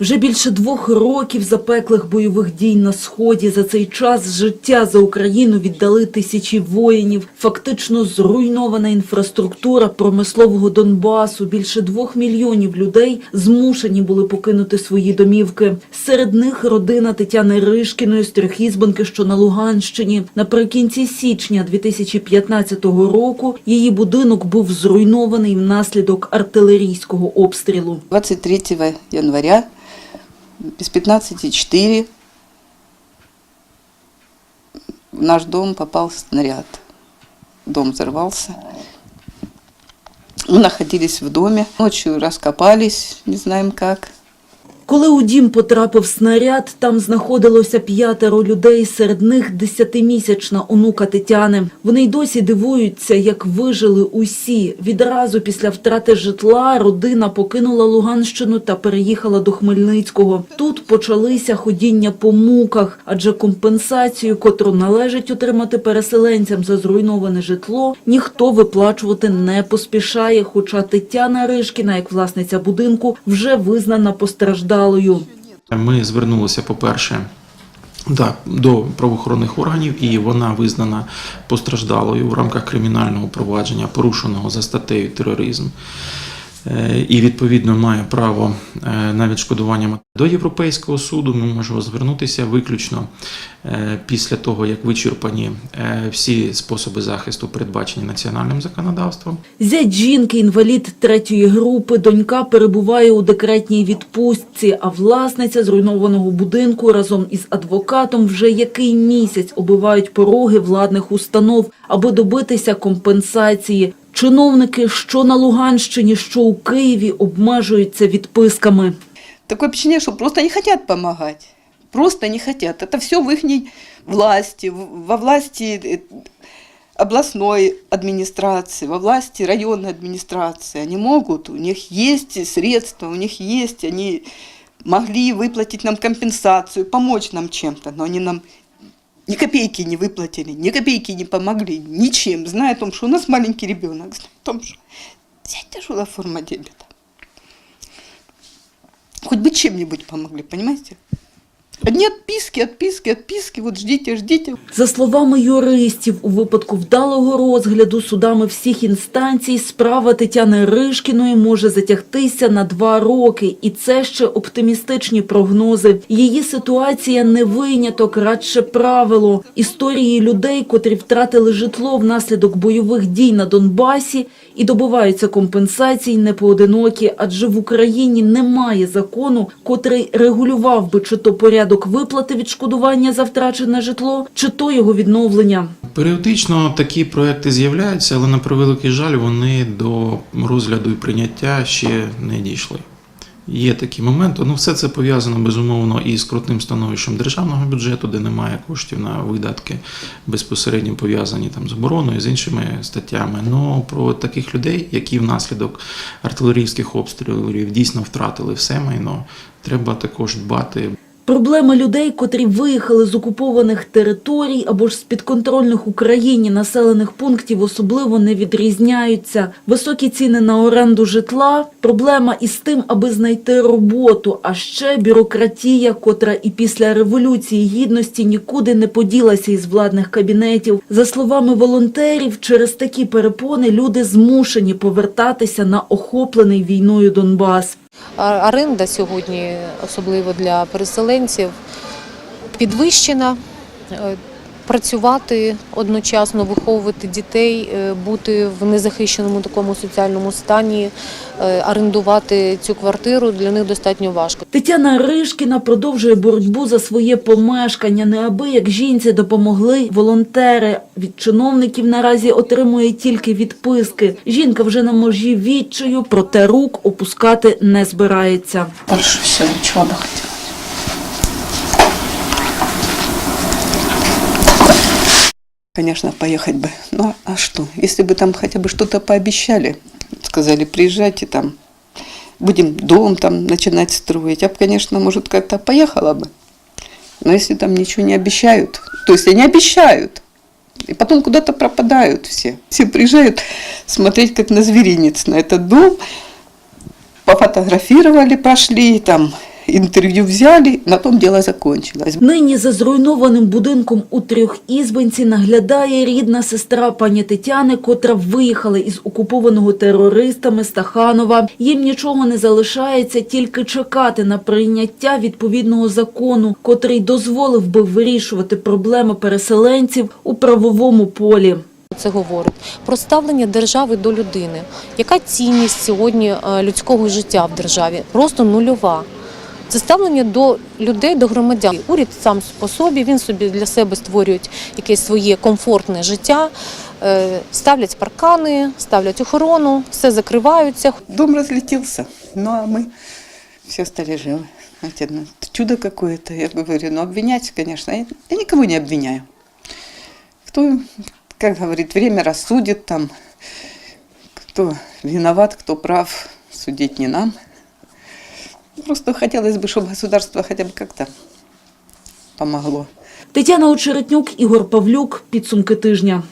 Вже більше двох років запеклих бойових дій на сході. За цей час життя за Україну віддали тисячі воїнів. Фактично зруйнована інфраструктура промислового Донбасу. Більше двох мільйонів людей змушені були покинути свої домівки. Серед них родина Тетяни Ришкіної з Трьохізбанки, що на Луганщині. Наприкінці січня 2015 року її будинок був зруйнований внаслідок артилерійського обстрілу. 23 января без 15.04 в наш дом попал снаряд. Дом взорвался. Мы находились в доме. Ночью раскопались, не знаем как. Коли у дім потрапив снаряд, там знаходилося п'ятеро людей, серед них десятимісячна онука Тетяни. Вони й досі дивуються, як вижили усі. Відразу після втрати житла родина покинула Луганщину та переїхала до Хмельницького. Тут почалися ходіння по муках, адже компенсацію, котру належить отримати переселенцям за зруйноване житло, ніхто виплачувати не поспішає. Хоча Тетяна Ришкіна, як власниця будинку, вже визнана постраждалою. Ми звернулися, по-перше, да, до правоохоронних органів, і вона визнана постраждалою в рамках кримінального провадження, порушеного за статтею тероризм. Е, І відповідно має право е, на відшкодування до Європейського суду. Ми можемо звернутися виключно е, після того, як вичерпані всі способи захисту, передбачені національним законодавством. Зять жінки, інвалід третьої групи, донька перебуває у декретній відпустці, а власниця зруйнованого будинку разом із адвокатом вже який місяць обивають пороги владних установ, аби добитися компенсації. Чиновники, що на Луганщині, що у Києві, обмежуються відписками. Такое впечатление, что просто не хотят помогать. Просто не хотят. Это все в их власти, в- во власти э, областной администрации, во власти районной администрации. Они могут, у них есть средства, у них есть, они могли выплатить нам компенсацию, помочь нам чем-то, но они нам ни копейки не выплатили, ни копейки не помогли, ничем, зная о том, что у нас маленький ребенок, зная о том, что взять тяжелая форма дебета. Хоть бы чем-нибудь помогли, понимаете? Одни отписки, отписки, отписки, вот ждите, ждите. За словами юристів, у випадку вдалого розгляду судами всіх інстанцій справа Тетяни Ришкіної може затягтися на два роки. І це ще оптимістичні прогнози. Її ситуація не виняток, радше правило. Історії людей, котрі втратили житло внаслідок бойових дій на Донбасі і добиваються компенсацій, не поодинокі, адже в Україні немає закону, котрий регулював би чи то порядок виплати відшкодування за втрачене житло, чи то його відновлення. Періодично такі проекти з'являються, але на превеликий жаль, вони до розгляду і прийняття ще не дійшли. Є такі моменти. Ну, все це пов'язано безумовно і з крутним становищем державного бюджету, де немає коштів на видатки безпосередньо пов'язані там з обороною, з іншими статтями. Ну про таких людей, які внаслідок артилерійських обстрілів дійсно втратили все майно, треба також дбати. Проблема людей, котрі виїхали з окупованих територій або ж з підконтрольних Україні населених пунктів, особливо не відрізняються. Високі ціни на оренду житла, проблема із тим, аби знайти роботу, а ще бюрократія, котра і після революції гідності нікуди не поділася із владних кабінетів. За словами волонтерів, через такі перепони люди змушені повертатися на охоплений війною Донбас. А- Оренда сьогодні, особливо для переселенців, підвищена. Працювати одночасно, виховувати дітей, е, бути в незахищеному такому соціальному стані, е, орендувати цю квартиру для них достатньо важко. Тетяна Ришкіна продовжує боротьбу за своє помешкання. Неабияк жінці допомогли волонтери. Від чиновників наразі отримує тільки відписки. Жінка вже на межі відчаю, проте рук опускати не збирається. Дальше все, ничего она хотела. Конечно, поехать бы. Ну, а что? Если бы там хотя бы что-то пообещали, сказали, приезжайте там, будем дом там начинать строить, я бы, конечно, может, как-то поехала бы. Но если там ничего не обещают, то есть они обещают, и потом куда-то пропадают все. Все приезжают смотреть, как на зверинец, на этот дом, пофотографировали, прошли, там интервью взяли, на том дело закончилось. Нині за зруйнованим будинком у трьохізбинці наглядає рідна сестра пані Тетяни, котра виїхала із окупованого терористами Стаханова. Їм нічого не залишається, тільки чекати на прийняття відповідного закону, котрий дозволив би вирішувати проблеми переселенців у правовому полі. Це говорить про ставлення держави до людини. Яка цінність сьогодні е, людського життя в державі? Просто нульова. Це ставлення до людей, до громадян. Уряд сам по собі, він собі для себе створює якесь своє комфортне життя, е, ставлять паркани, ставлять охорону, все закриваються. Дом разлетелся, ну а мы все стали живы. Знаете, ну, это чудо какое-то, я говорю, ну обвинять, конечно, я, я никого не обвиняю. Кто, как говорит, время рассудит там, кто виноват, кто прав, судить не нам. Просто хотелось бы, чтобы государство хотя бы как-то помогло. Тетяна Очеретнюк, Ігор Павлюк. Підсумки тижня.